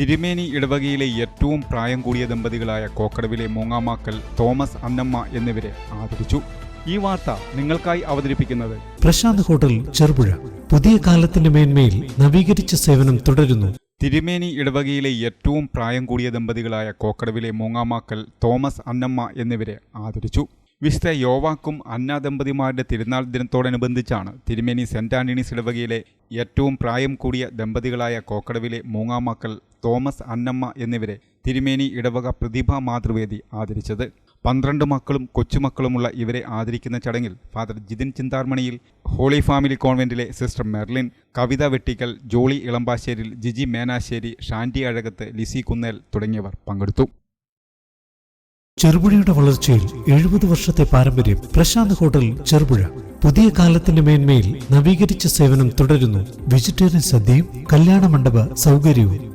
തിരുമേനി ഇടവകയിലെ ഏറ്റവും പ്രായം കൂടിയ ദമ്പതികളായ കോക്കടവിലെ മൂങ്ങാമാക്കൽ തോമസ് അന്നമ്മ എന്നിവരെ ആദരിച്ചു. ഈ വാർത്ത നിങ്ങൾക്കായി അവതരിപ്പിക്കുന്നത് പ്രശാന്ത് ഹോട്ടൽ ചെറുപുഴ. പുതിയ കാലത്തിന്റെ മേന്മയിൽ നവീകരിച്ച സേവനം തുടരുന്നു. തിരുമേനി ഇടവകയിലെ ഏറ്റവും പ്രായം കൂടിയ ദമ്പതികളായ കോക്കടവിലെ മൂങ്ങാമാക്കൽ തോമസ് അന്നമ്മ എന്നിവരെ ആദരിച്ചു. വിശുദ്ധ യോവാക്കും അന്ന ദമ്പതിമാരുടെ തിരുനാൾ ദിനത്തോടനുബന്ധിച്ചാണ് തിരുമേനി സെന്റ് ആന്റണീസ് ഇടവകയിലെ ഏറ്റവും പ്രായം കൂടിയ ദമ്പതികളായ കോക്കടവിലെ മൂങ്ങാമാക്കൽ തോമസ് അന്നമ്മ എന്നിവരെ തിരുമേനി ഇടവക പ്രതിഭ മാതൃവേദി ആദരിച്ചത്. പന്ത്രണ്ട് മക്കളും കൊച്ചുമക്കളുമുള്ള ഇവരെ ആദരിക്കുന്ന ചടങ്ങിൽ ഫാദർ ജിതിൻ ചിന്താർമണിയിൽ ഹോളി ഫാമിലി കോൺവെന്റിലെ സിസ്റ്റർ മെർലിൻ കവിത വെട്ടിക്കൽ ജോളി ഇളമ്പാശ്ശേരിൽ ജിജി മേനാശ്ശേരി ഷാന്റി അഴകത്ത് ലിസി കുന്നേൽ തുടങ്ങിയവർ പങ്കെടുത്തു. ചെറുപുഴയുടെ വളർച്ചയിൽ എഴുപത് വർഷത്തെ പാരമ്പര്യം പ്രശാന്ത് ഹോട്ടൽ ചെറുപുഴ. പുതിയ കാലത്തിന്റെ മേന്മയിൽ നവീകരിച്ച സേവനം തുടരുന്നു. വെജിറ്റേറിയൻ സദ്യയും കല്യാണ മണ്ഡപ സൗകര്യവും.